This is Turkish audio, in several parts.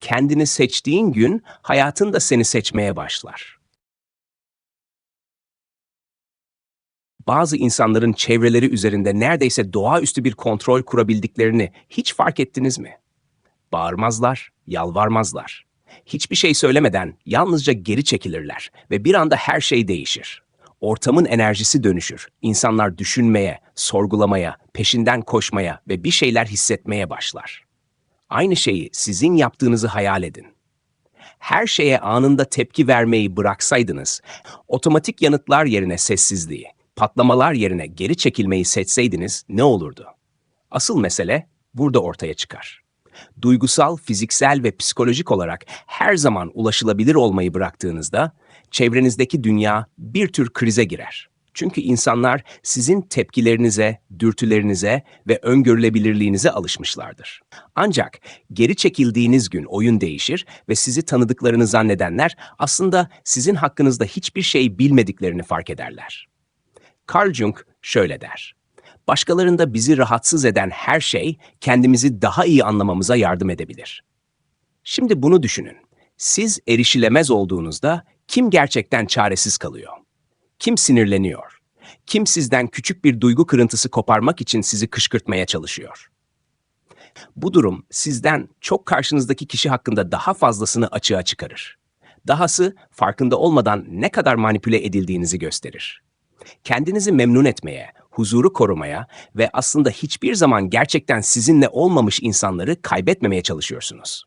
Kendini seçtiğin gün hayatın da seni seçmeye başlar. Bazı insanların çevreleri üzerinde neredeyse doğaüstü bir kontrol kurabildiklerini hiç fark ettiniz mi? Bağırmazlar, yalvarmazlar. Hiçbir şey söylemeden yalnızca geri çekilirler ve bir anda her şey değişir. Ortamın enerjisi dönüşür. İnsanlar düşünmeye, sorgulamaya, peşinden koşmaya ve bir şeyler hissetmeye başlar. Aynı şeyi sizin yaptığınızı hayal edin. Her şeye anında tepki vermeyi bıraksaydınız, otomatik yanıtlar yerine sessizliği, patlamalar yerine geri çekilmeyi seçseydiniz ne olurdu? Asıl mesele burada ortaya çıkar. Duygusal, fiziksel ve psikolojik olarak her zaman ulaşılabilir olmayı bıraktığınızda çevrenizdeki dünya bir tür krize girer. Çünkü insanlar sizin tepkilerinize, dürtülerinize ve öngörülebilirliğinize alışmışlardır. Ancak geri çekildiğiniz gün oyun değişir ve sizi tanıdıklarını zannedenler aslında sizin hakkınızda hiçbir şey bilmediklerini fark ederler. Carl Jung şöyle der. Başkalarında bizi rahatsız eden her şey kendimizi daha iyi anlamamıza yardım edebilir. Şimdi bunu düşünün. Siz erişilemez olduğunuzda kim gerçekten çaresiz kalıyor? Kim sinirleniyor? Kim sizden küçük bir duygu kırıntısı koparmak için sizi kışkırtmaya çalışıyor? Bu durum sizden çok karşınızdaki kişi hakkında daha fazlasını açığa çıkarır. Dahası farkında olmadan ne kadar manipüle edildiğinizi gösterir. Kendinizi memnun etmeye, huzuru korumaya ve aslında hiçbir zaman gerçekten sizinle olmamış insanları kaybetmemeye çalışıyorsunuz.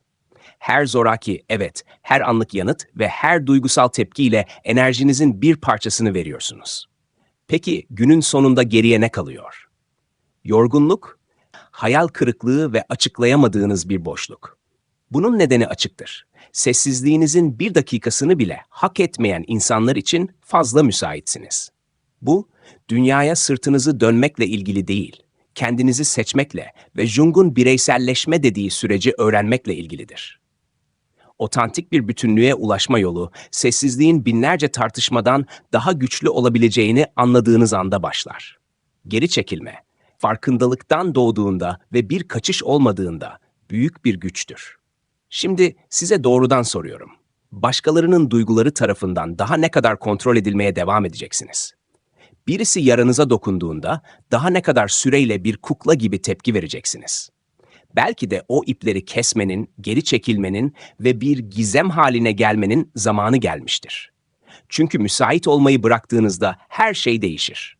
Her zoraki evet, her anlık yanıt ve her duygusal tepkiyle enerjinizin bir parçasını veriyorsunuz. Peki günün sonunda geriye ne kalıyor? Yorgunluk, hayal kırıklığı ve açıklayamadığınız bir boşluk. Bunun nedeni açıktır. Sessizliğinizin bir dakikasını bile hak etmeyen insanlar için fazla müsaitsiniz. Bu, dünyaya sırtınızı dönmekle ilgili değil, kendinizi seçmekle ve Jung'un bireyselleşme dediği süreci öğrenmekle ilgilidir. Otantik bir bütünlüğe ulaşma yolu, sessizliğin binlerce tartışmadan daha güçlü olabileceğini anladığınız anda başlar. Geri çekilme, farkındalıktan doğduğunda ve bir kaçış olmadığında büyük bir güçtür. Şimdi size doğrudan soruyorum. Başkalarının duyguları tarafından daha ne kadar kontrol edilmeye devam edeceksiniz? Birisi yaranıza dokunduğunda daha ne kadar süreyle bir kukla gibi tepki vereceksiniz? Belki de o ipleri kesmenin, geri çekilmenin ve bir gizem haline gelmenin zamanı gelmiştir. Çünkü müsait olmayı bıraktığınızda her şey değişir.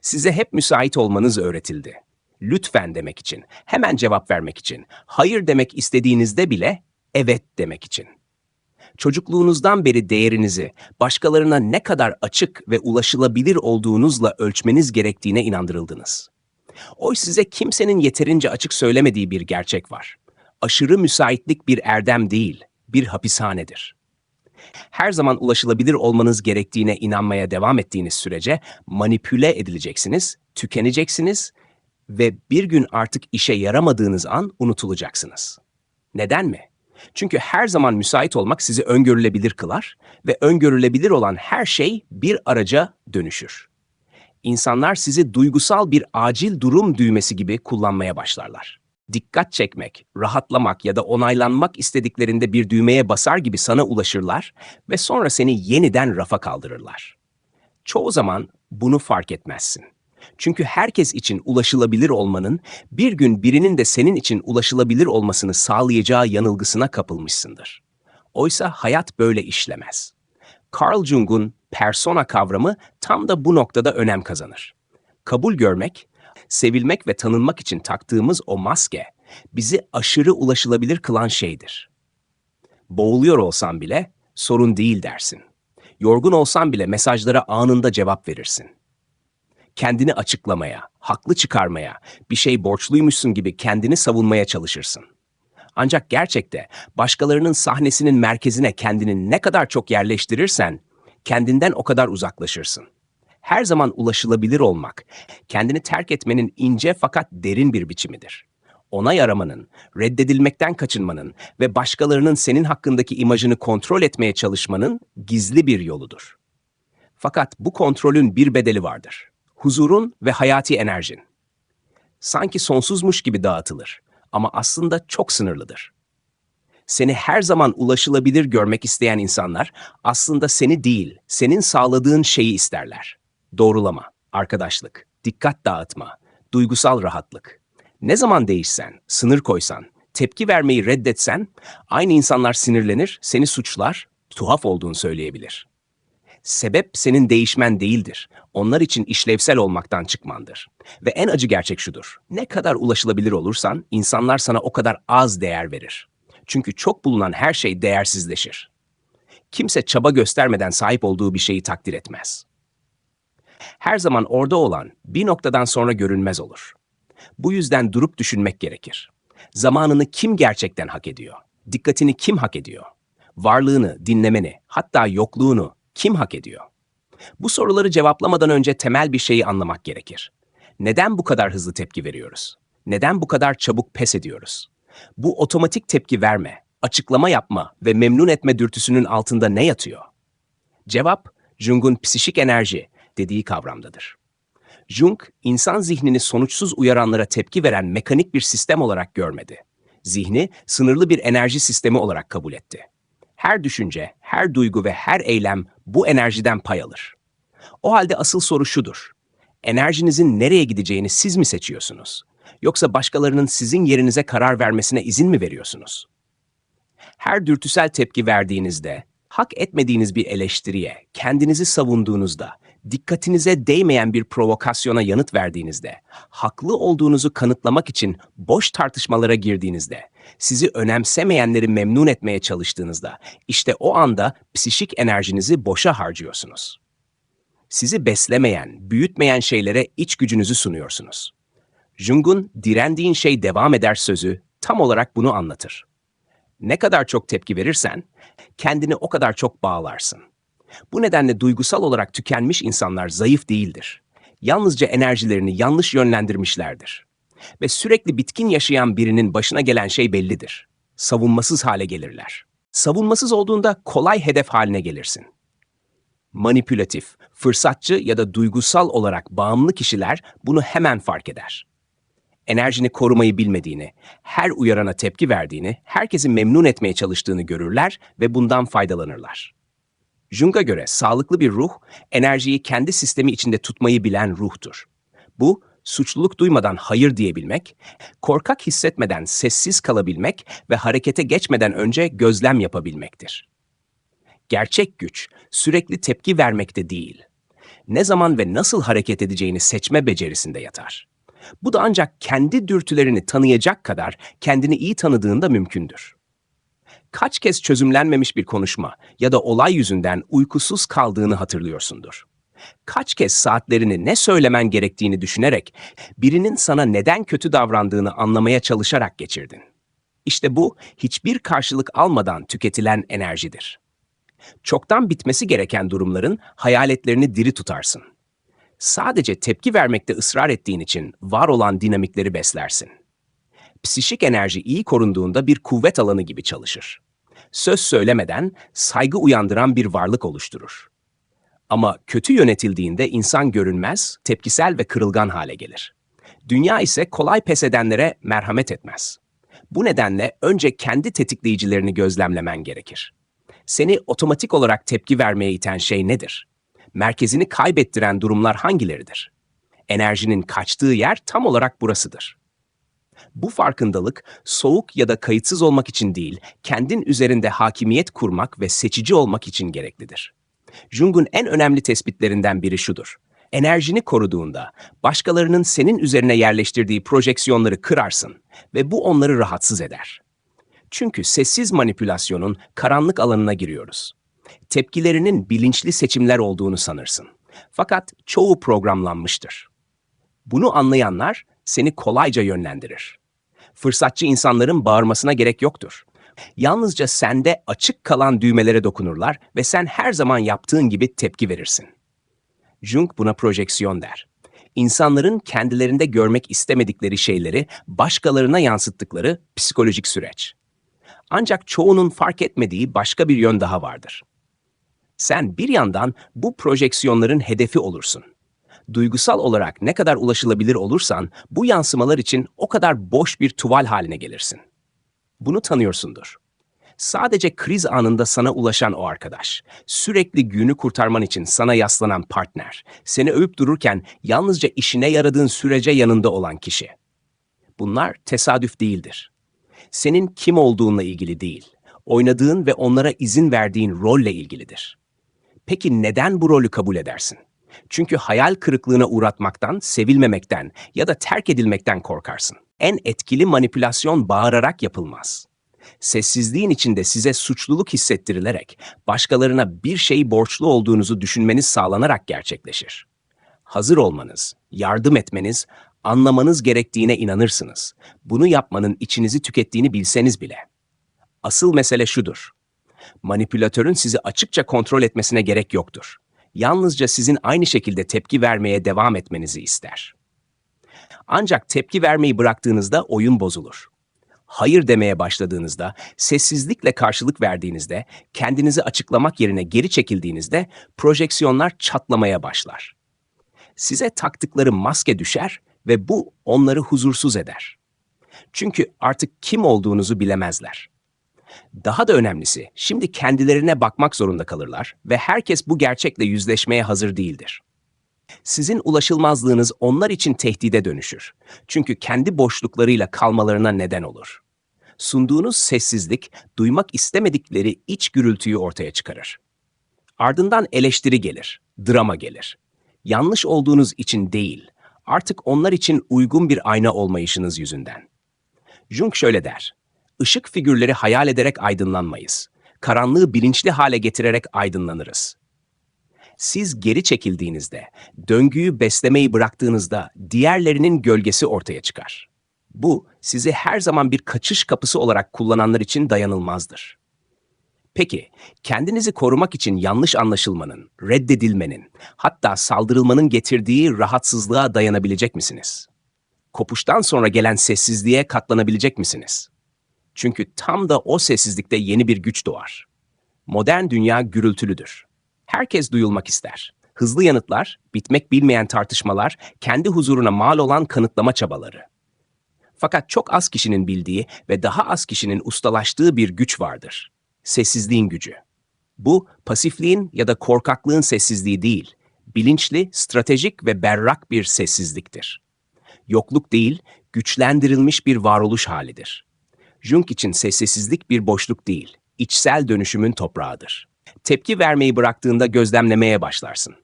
Size hep müsait olmanız öğretildi. Lütfen demek için, hemen cevap vermek için, hayır demek istediğinizde bile evet demek için. Çocukluğunuzdan beri değerinizi başkalarına ne kadar açık ve ulaşılabilir olduğunuzla ölçmeniz gerektiğine inandırıldınız. Oy size kimsenin yeterince açık söylemediği bir gerçek var. Aşırı müsaitlik bir erdem değil, bir hapishanedir. Her zaman ulaşılabilir olmanız gerektiğine inanmaya devam ettiğiniz sürece manipüle edileceksiniz, tükeneceksiniz ve bir gün artık işe yaramadığınız an unutulacaksınız. Neden mi? Çünkü her zaman müsait olmak sizi öngörülebilir kılar ve öngörülebilir olan her şey bir araca dönüşür. İnsanlar sizi duygusal bir acil durum düğmesi gibi kullanmaya başlarlar. Dikkat çekmek, rahatlamak ya da onaylanmak istediklerinde bir düğmeye basar gibi sana ulaşırlar ve sonra seni yeniden rafa kaldırırlar. Çoğu zaman bunu fark etmezsin. Çünkü herkes için ulaşılabilir olmanın bir gün birinin de senin için ulaşılabilir olmasını sağlayacağı yanılgısına kapılmışsındır. Oysa hayat böyle işlemez. Carl Jung'un persona kavramı tam da bu noktada önem kazanır. Kabul görmek, sevilmek ve tanınmak için taktığımız o maske bizi aşırı ulaşılabilir kılan şeydir. Boğuluyor olsan bile sorun değil dersin. Yorgun olsan bile mesajlara anında cevap verirsin kendini açıklamaya, haklı çıkarmaya, bir şey borçluymuşsun gibi kendini savunmaya çalışırsın. Ancak gerçekte başkalarının sahnesinin merkezine kendini ne kadar çok yerleştirirsen, kendinden o kadar uzaklaşırsın. Her zaman ulaşılabilir olmak, kendini terk etmenin ince fakat derin bir biçimidir. Onay aramanın, reddedilmekten kaçınmanın ve başkalarının senin hakkındaki imajını kontrol etmeye çalışmanın gizli bir yoludur. Fakat bu kontrolün bir bedeli vardır huzurun ve hayati enerjin. Sanki sonsuzmuş gibi dağıtılır ama aslında çok sınırlıdır. Seni her zaman ulaşılabilir görmek isteyen insanlar aslında seni değil, senin sağladığın şeyi isterler. Doğrulama, arkadaşlık, dikkat dağıtma, duygusal rahatlık. Ne zaman değişsen, sınır koysan, tepki vermeyi reddetsen, aynı insanlar sinirlenir, seni suçlar, tuhaf olduğunu söyleyebilir. Sebep senin değişmen değildir. Onlar için işlevsel olmaktan çıkmandır. Ve en acı gerçek şudur. Ne kadar ulaşılabilir olursan insanlar sana o kadar az değer verir. Çünkü çok bulunan her şey değersizleşir. Kimse çaba göstermeden sahip olduğu bir şeyi takdir etmez. Her zaman orada olan bir noktadan sonra görünmez olur. Bu yüzden durup düşünmek gerekir. Zamanını kim gerçekten hak ediyor? Dikkatini kim hak ediyor? Varlığını, dinlemeni, hatta yokluğunu kim hak ediyor? Bu soruları cevaplamadan önce temel bir şeyi anlamak gerekir. Neden bu kadar hızlı tepki veriyoruz? Neden bu kadar çabuk pes ediyoruz? Bu otomatik tepki verme, açıklama yapma ve memnun etme dürtüsünün altında ne yatıyor? Cevap, Jung'un psişik enerji dediği kavramdadır. Jung, insan zihnini sonuçsuz uyaranlara tepki veren mekanik bir sistem olarak görmedi. Zihni sınırlı bir enerji sistemi olarak kabul etti. Her düşünce, her duygu ve her eylem bu enerjiden pay alır. O halde asıl soru şudur. Enerjinizin nereye gideceğini siz mi seçiyorsunuz? Yoksa başkalarının sizin yerinize karar vermesine izin mi veriyorsunuz? Her dürtüsel tepki verdiğinizde, hak etmediğiniz bir eleştiriye, kendinizi savunduğunuzda, dikkatinize değmeyen bir provokasyona yanıt verdiğinizde, haklı olduğunuzu kanıtlamak için boş tartışmalara girdiğinizde, sizi önemsemeyenleri memnun etmeye çalıştığınızda, işte o anda psişik enerjinizi boşa harcıyorsunuz. Sizi beslemeyen, büyütmeyen şeylere iç gücünüzü sunuyorsunuz. Jung'un direndiğin şey devam eder sözü tam olarak bunu anlatır. Ne kadar çok tepki verirsen, kendini o kadar çok bağlarsın. Bu nedenle duygusal olarak tükenmiş insanlar zayıf değildir. Yalnızca enerjilerini yanlış yönlendirmişlerdir. Ve sürekli bitkin yaşayan birinin başına gelen şey bellidir. Savunmasız hale gelirler. Savunmasız olduğunda kolay hedef haline gelirsin. Manipülatif, fırsatçı ya da duygusal olarak bağımlı kişiler bunu hemen fark eder enerjini korumayı bilmediğini, her uyarana tepki verdiğini, herkesi memnun etmeye çalıştığını görürler ve bundan faydalanırlar. Jung'a göre sağlıklı bir ruh, enerjiyi kendi sistemi içinde tutmayı bilen ruhtur. Bu, suçluluk duymadan hayır diyebilmek, korkak hissetmeden sessiz kalabilmek ve harekete geçmeden önce gözlem yapabilmektir. Gerçek güç, sürekli tepki vermekte değil, ne zaman ve nasıl hareket edeceğini seçme becerisinde yatar. Bu da ancak kendi dürtülerini tanıyacak kadar kendini iyi tanıdığında mümkündür. Kaç kez çözümlenmemiş bir konuşma ya da olay yüzünden uykusuz kaldığını hatırlıyorsundur. Kaç kez saatlerini ne söylemen gerektiğini düşünerek birinin sana neden kötü davrandığını anlamaya çalışarak geçirdin. İşte bu hiçbir karşılık almadan tüketilen enerjidir. Çoktan bitmesi gereken durumların hayaletlerini diri tutarsın sadece tepki vermekte ısrar ettiğin için var olan dinamikleri beslersin. Psişik enerji iyi korunduğunda bir kuvvet alanı gibi çalışır. Söz söylemeden saygı uyandıran bir varlık oluşturur. Ama kötü yönetildiğinde insan görünmez, tepkisel ve kırılgan hale gelir. Dünya ise kolay pes edenlere merhamet etmez. Bu nedenle önce kendi tetikleyicilerini gözlemlemen gerekir. Seni otomatik olarak tepki vermeye iten şey nedir? merkezini kaybettiren durumlar hangileridir? Enerjinin kaçtığı yer tam olarak burasıdır. Bu farkındalık soğuk ya da kayıtsız olmak için değil, kendin üzerinde hakimiyet kurmak ve seçici olmak için gereklidir. Jung'un en önemli tespitlerinden biri şudur. Enerjini koruduğunda başkalarının senin üzerine yerleştirdiği projeksiyonları kırarsın ve bu onları rahatsız eder. Çünkü sessiz manipülasyonun karanlık alanına giriyoruz tepkilerinin bilinçli seçimler olduğunu sanırsın. Fakat çoğu programlanmıştır. Bunu anlayanlar seni kolayca yönlendirir. Fırsatçı insanların bağırmasına gerek yoktur. Yalnızca sende açık kalan düğmelere dokunurlar ve sen her zaman yaptığın gibi tepki verirsin. Jung buna projeksiyon der. İnsanların kendilerinde görmek istemedikleri şeyleri başkalarına yansıttıkları psikolojik süreç. Ancak çoğunun fark etmediği başka bir yön daha vardır. Sen bir yandan bu projeksiyonların hedefi olursun. Duygusal olarak ne kadar ulaşılabilir olursan bu yansımalar için o kadar boş bir tuval haline gelirsin. Bunu tanıyorsundur. Sadece kriz anında sana ulaşan o arkadaş, sürekli günü kurtarman için sana yaslanan partner, seni övüp dururken yalnızca işine yaradığın sürece yanında olan kişi. Bunlar tesadüf değildir. Senin kim olduğunla ilgili değil, oynadığın ve onlara izin verdiğin rolle ilgilidir. Peki neden bu rolü kabul edersin? Çünkü hayal kırıklığına uğratmaktan, sevilmemekten ya da terk edilmekten korkarsın. En etkili manipülasyon bağırarak yapılmaz. Sessizliğin içinde size suçluluk hissettirilerek, başkalarına bir şey borçlu olduğunuzu düşünmeniz sağlanarak gerçekleşir. Hazır olmanız, yardım etmeniz, anlamanız gerektiğine inanırsınız. Bunu yapmanın içinizi tükettiğini bilseniz bile. Asıl mesele şudur. Manipülatörün sizi açıkça kontrol etmesine gerek yoktur. Yalnızca sizin aynı şekilde tepki vermeye devam etmenizi ister. Ancak tepki vermeyi bıraktığınızda oyun bozulur. Hayır demeye başladığınızda, sessizlikle karşılık verdiğinizde, kendinizi açıklamak yerine geri çekildiğinizde projeksiyonlar çatlamaya başlar. Size taktıkları maske düşer ve bu onları huzursuz eder. Çünkü artık kim olduğunuzu bilemezler. Daha da önemlisi, şimdi kendilerine bakmak zorunda kalırlar ve herkes bu gerçekle yüzleşmeye hazır değildir. Sizin ulaşılmazlığınız onlar için tehdide dönüşür. Çünkü kendi boşluklarıyla kalmalarına neden olur. Sunduğunuz sessizlik, duymak istemedikleri iç gürültüyü ortaya çıkarır. Ardından eleştiri gelir, drama gelir. Yanlış olduğunuz için değil, artık onlar için uygun bir ayna olmayışınız yüzünden. Jung şöyle der, Işık figürleri hayal ederek aydınlanmayız. Karanlığı bilinçli hale getirerek aydınlanırız. Siz geri çekildiğinizde, döngüyü beslemeyi bıraktığınızda diğerlerinin gölgesi ortaya çıkar. Bu sizi her zaman bir kaçış kapısı olarak kullananlar için dayanılmazdır. Peki, kendinizi korumak için yanlış anlaşılmanın, reddedilmenin, hatta saldırılmanın getirdiği rahatsızlığa dayanabilecek misiniz? Kopuştan sonra gelen sessizliğe katlanabilecek misiniz? Çünkü tam da o sessizlikte yeni bir güç doğar. Modern dünya gürültülüdür. Herkes duyulmak ister. Hızlı yanıtlar, bitmek bilmeyen tartışmalar, kendi huzuruna mal olan kanıtlama çabaları. Fakat çok az kişinin bildiği ve daha az kişinin ustalaştığı bir güç vardır. Sessizliğin gücü. Bu, pasifliğin ya da korkaklığın sessizliği değil, bilinçli, stratejik ve berrak bir sessizliktir. Yokluk değil, güçlendirilmiş bir varoluş halidir. Jung için sessizlik bir boşluk değil, içsel dönüşümün toprağıdır. Tepki vermeyi bıraktığında gözlemlemeye başlarsın.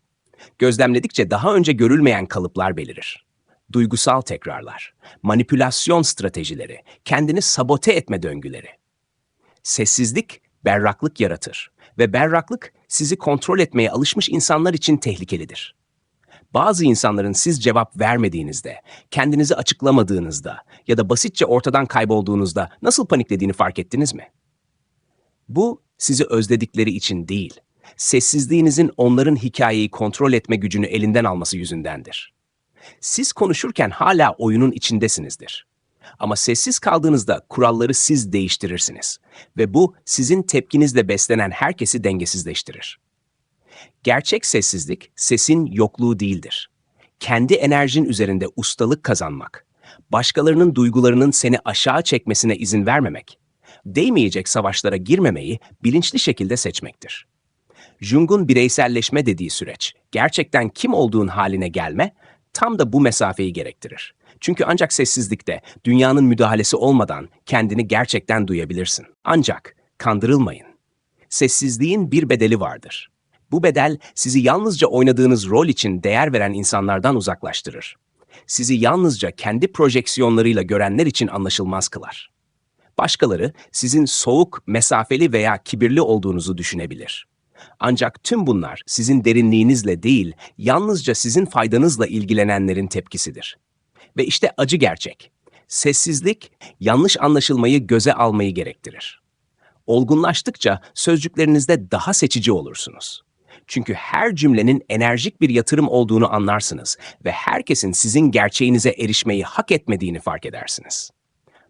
Gözlemledikçe daha önce görülmeyen kalıplar belirir. Duygusal tekrarlar, manipülasyon stratejileri, kendini sabote etme döngüleri. Sessizlik berraklık yaratır ve berraklık sizi kontrol etmeye alışmış insanlar için tehlikelidir. Bazı insanların siz cevap vermediğinizde, kendinizi açıklamadığınızda ya da basitçe ortadan kaybolduğunuzda nasıl paniklediğini fark ettiniz mi? Bu sizi özledikleri için değil, sessizliğinizin onların hikayeyi kontrol etme gücünü elinden alması yüzündendir. Siz konuşurken hala oyunun içindesinizdir. Ama sessiz kaldığınızda kuralları siz değiştirirsiniz ve bu sizin tepkinizle beslenen herkesi dengesizleştirir. Gerçek sessizlik sesin yokluğu değildir. Kendi enerjin üzerinde ustalık kazanmak, başkalarının duygularının seni aşağı çekmesine izin vermemek, değmeyecek savaşlara girmemeyi bilinçli şekilde seçmektir. Jung'un bireyselleşme dediği süreç, gerçekten kim olduğun haline gelme, tam da bu mesafeyi gerektirir. Çünkü ancak sessizlikte, dünyanın müdahalesi olmadan kendini gerçekten duyabilirsin. Ancak kandırılmayın. Sessizliğin bir bedeli vardır. Bu bedel sizi yalnızca oynadığınız rol için değer veren insanlardan uzaklaştırır. Sizi yalnızca kendi projeksiyonlarıyla görenler için anlaşılmaz kılar. Başkaları sizin soğuk, mesafeli veya kibirli olduğunuzu düşünebilir. Ancak tüm bunlar sizin derinliğinizle değil, yalnızca sizin faydanızla ilgilenenlerin tepkisidir. Ve işte acı gerçek. Sessizlik, yanlış anlaşılmayı göze almayı gerektirir. Olgunlaştıkça sözcüklerinizde daha seçici olursunuz. Çünkü her cümlenin enerjik bir yatırım olduğunu anlarsınız ve herkesin sizin gerçeğinize erişmeyi hak etmediğini fark edersiniz.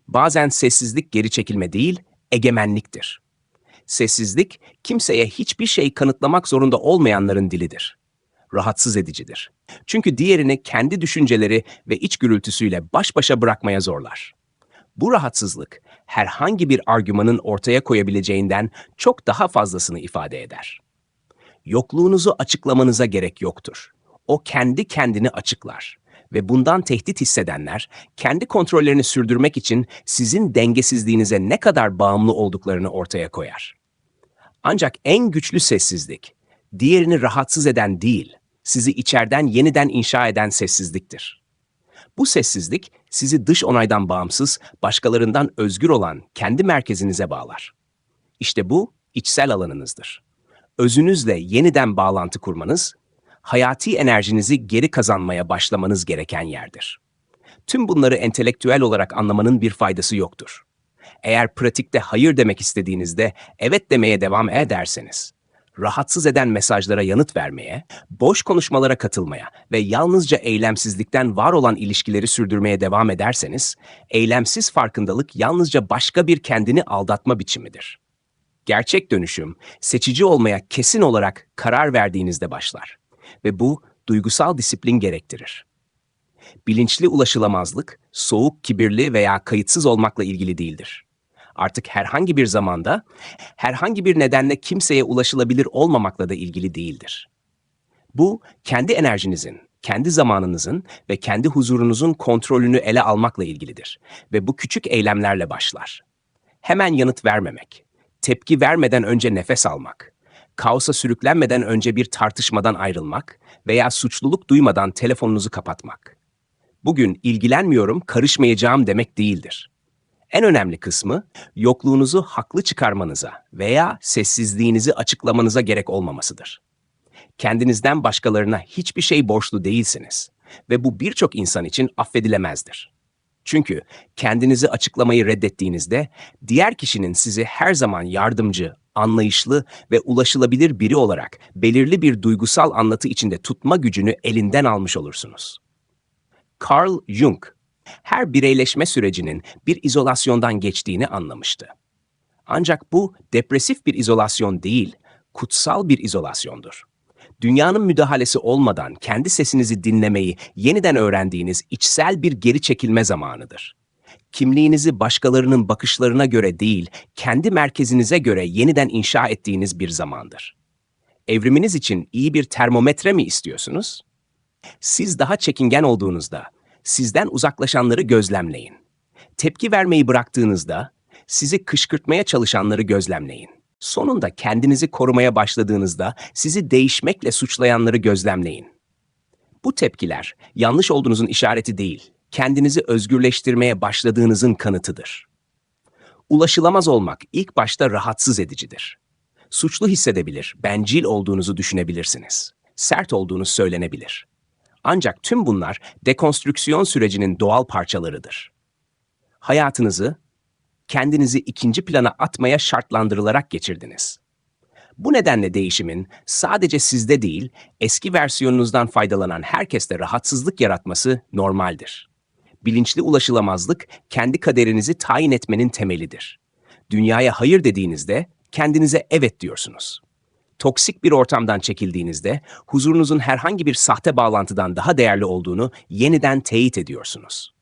Bazen sessizlik geri çekilme değil, egemenliktir. Sessizlik, kimseye hiçbir şey kanıtlamak zorunda olmayanların dilidir. Rahatsız edicidir. Çünkü diğerini kendi düşünceleri ve iç gürültüsüyle baş başa bırakmaya zorlar. Bu rahatsızlık herhangi bir argümanın ortaya koyabileceğinden çok daha fazlasını ifade eder. Yokluğunuzu açıklamanıza gerek yoktur. O kendi kendini açıklar ve bundan tehdit hissedenler kendi kontrollerini sürdürmek için sizin dengesizliğinize ne kadar bağımlı olduklarını ortaya koyar. Ancak en güçlü sessizlik, diğerini rahatsız eden değil, sizi içeriden yeniden inşa eden sessizliktir. Bu sessizlik sizi dış onaydan bağımsız, başkalarından özgür olan kendi merkezinize bağlar. İşte bu içsel alanınızdır. Özünüzle yeniden bağlantı kurmanız, hayati enerjinizi geri kazanmaya başlamanız gereken yerdir. Tüm bunları entelektüel olarak anlamanın bir faydası yoktur. Eğer pratikte hayır demek istediğinizde evet demeye devam ederseniz, rahatsız eden mesajlara yanıt vermeye, boş konuşmalara katılmaya ve yalnızca eylemsizlikten var olan ilişkileri sürdürmeye devam ederseniz, eylemsiz farkındalık yalnızca başka bir kendini aldatma biçimidir. Gerçek dönüşüm, seçici olmaya kesin olarak karar verdiğinizde başlar ve bu duygusal disiplin gerektirir. Bilinçli ulaşılamazlık, soğuk, kibirli veya kayıtsız olmakla ilgili değildir. Artık herhangi bir zamanda, herhangi bir nedenle kimseye ulaşılabilir olmamakla da ilgili değildir. Bu, kendi enerjinizin, kendi zamanınızın ve kendi huzurunuzun kontrolünü ele almakla ilgilidir ve bu küçük eylemlerle başlar. Hemen yanıt vermemek, tepki vermeden önce nefes almak, kaosa sürüklenmeden önce bir tartışmadan ayrılmak veya suçluluk duymadan telefonunuzu kapatmak. Bugün ilgilenmiyorum, karışmayacağım demek değildir. En önemli kısmı yokluğunuzu haklı çıkarmanıza veya sessizliğinizi açıklamanıza gerek olmamasıdır. Kendinizden başkalarına hiçbir şey borçlu değilsiniz ve bu birçok insan için affedilemezdir. Çünkü kendinizi açıklamayı reddettiğinizde diğer kişinin sizi her zaman yardımcı, anlayışlı ve ulaşılabilir biri olarak belirli bir duygusal anlatı içinde tutma gücünü elinden almış olursunuz. Carl Jung, her bireyleşme sürecinin bir izolasyondan geçtiğini anlamıştı. Ancak bu depresif bir izolasyon değil, kutsal bir izolasyondur. Dünyanın müdahalesi olmadan kendi sesinizi dinlemeyi yeniden öğrendiğiniz içsel bir geri çekilme zamanıdır. Kimliğinizi başkalarının bakışlarına göre değil, kendi merkezinize göre yeniden inşa ettiğiniz bir zamandır. Evriminiz için iyi bir termometre mi istiyorsunuz? Siz daha çekingen olduğunuzda sizden uzaklaşanları gözlemleyin. Tepki vermeyi bıraktığınızda sizi kışkırtmaya çalışanları gözlemleyin. Sonunda kendinizi korumaya başladığınızda sizi değişmekle suçlayanları gözlemleyin. Bu tepkiler yanlış olduğunuzun işareti değil, kendinizi özgürleştirmeye başladığınızın kanıtıdır. Ulaşılamaz olmak ilk başta rahatsız edicidir. Suçlu hissedebilir, bencil olduğunuzu düşünebilirsiniz. Sert olduğunuz söylenebilir. Ancak tüm bunlar dekonstrüksiyon sürecinin doğal parçalarıdır. Hayatınızı kendinizi ikinci plana atmaya şartlandırılarak geçirdiniz. Bu nedenle değişimin sadece sizde değil, eski versiyonunuzdan faydalanan herkeste rahatsızlık yaratması normaldir. Bilinçli ulaşılamazlık kendi kaderinizi tayin etmenin temelidir. Dünyaya hayır dediğinizde kendinize evet diyorsunuz. Toksik bir ortamdan çekildiğinizde huzurunuzun herhangi bir sahte bağlantıdan daha değerli olduğunu yeniden teyit ediyorsunuz.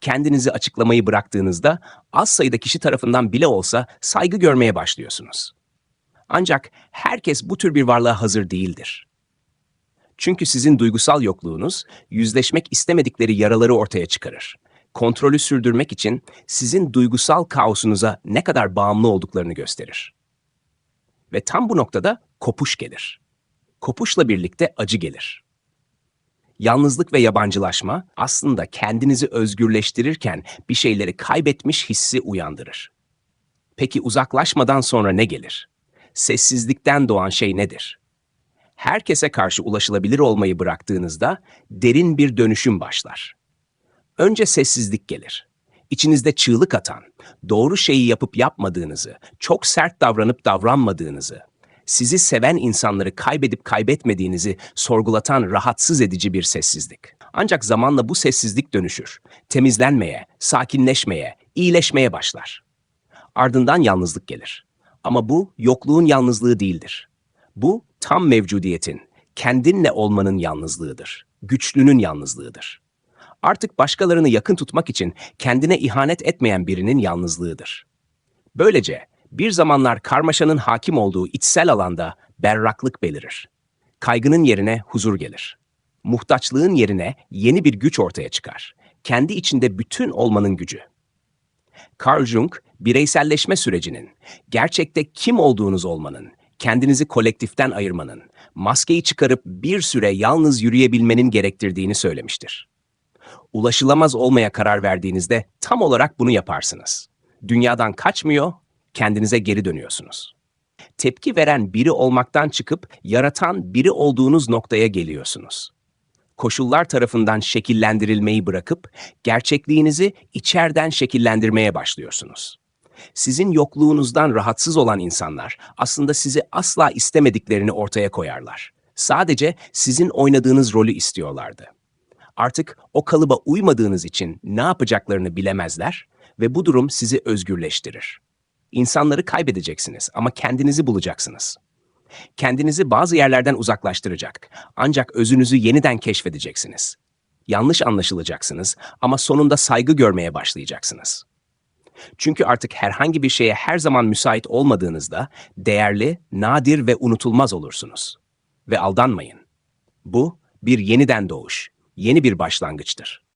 Kendinizi açıklamayı bıraktığınızda az sayıda kişi tarafından bile olsa saygı görmeye başlıyorsunuz. Ancak herkes bu tür bir varlığa hazır değildir. Çünkü sizin duygusal yokluğunuz yüzleşmek istemedikleri yaraları ortaya çıkarır. Kontrolü sürdürmek için sizin duygusal kaosunuza ne kadar bağımlı olduklarını gösterir. Ve tam bu noktada kopuş gelir. Kopuşla birlikte acı gelir. Yalnızlık ve yabancılaşma aslında kendinizi özgürleştirirken bir şeyleri kaybetmiş hissi uyandırır. Peki uzaklaşmadan sonra ne gelir? Sessizlikten doğan şey nedir? Herkese karşı ulaşılabilir olmayı bıraktığınızda derin bir dönüşüm başlar. Önce sessizlik gelir. İçinizde çığlık atan, doğru şeyi yapıp yapmadığınızı, çok sert davranıp davranmadığınızı, sizi seven insanları kaybedip kaybetmediğinizi sorgulatan rahatsız edici bir sessizlik. Ancak zamanla bu sessizlik dönüşür. Temizlenmeye, sakinleşmeye, iyileşmeye başlar. Ardından yalnızlık gelir. Ama bu yokluğun yalnızlığı değildir. Bu tam mevcudiyetin, kendinle olmanın yalnızlığıdır. Güçlünün yalnızlığıdır. artık başkalarını yakın tutmak için kendine ihanet etmeyen birinin yalnızlığıdır. Böylece bir zamanlar karmaşanın hakim olduğu içsel alanda berraklık belirir. Kaygının yerine huzur gelir. Muhtaçlığın yerine yeni bir güç ortaya çıkar. Kendi içinde bütün olmanın gücü. Carl Jung, bireyselleşme sürecinin, gerçekte kim olduğunuz olmanın, kendinizi kolektiften ayırmanın, maskeyi çıkarıp bir süre yalnız yürüyebilmenin gerektirdiğini söylemiştir. Ulaşılamaz olmaya karar verdiğinizde tam olarak bunu yaparsınız. Dünyadan kaçmıyor, kendinize geri dönüyorsunuz. Tepki veren biri olmaktan çıkıp yaratan biri olduğunuz noktaya geliyorsunuz. Koşullar tarafından şekillendirilmeyi bırakıp gerçekliğinizi içeriden şekillendirmeye başlıyorsunuz. Sizin yokluğunuzdan rahatsız olan insanlar aslında sizi asla istemediklerini ortaya koyarlar. Sadece sizin oynadığınız rolü istiyorlardı. Artık o kalıba uymadığınız için ne yapacaklarını bilemezler ve bu durum sizi özgürleştirir. İnsanları kaybedeceksiniz ama kendinizi bulacaksınız. Kendinizi bazı yerlerden uzaklaştıracak ancak özünüzü yeniden keşfedeceksiniz. Yanlış anlaşılacaksınız ama sonunda saygı görmeye başlayacaksınız. Çünkü artık herhangi bir şeye her zaman müsait olmadığınızda değerli, nadir ve unutulmaz olursunuz. Ve aldanmayın. Bu bir yeniden doğuş, yeni bir başlangıçtır.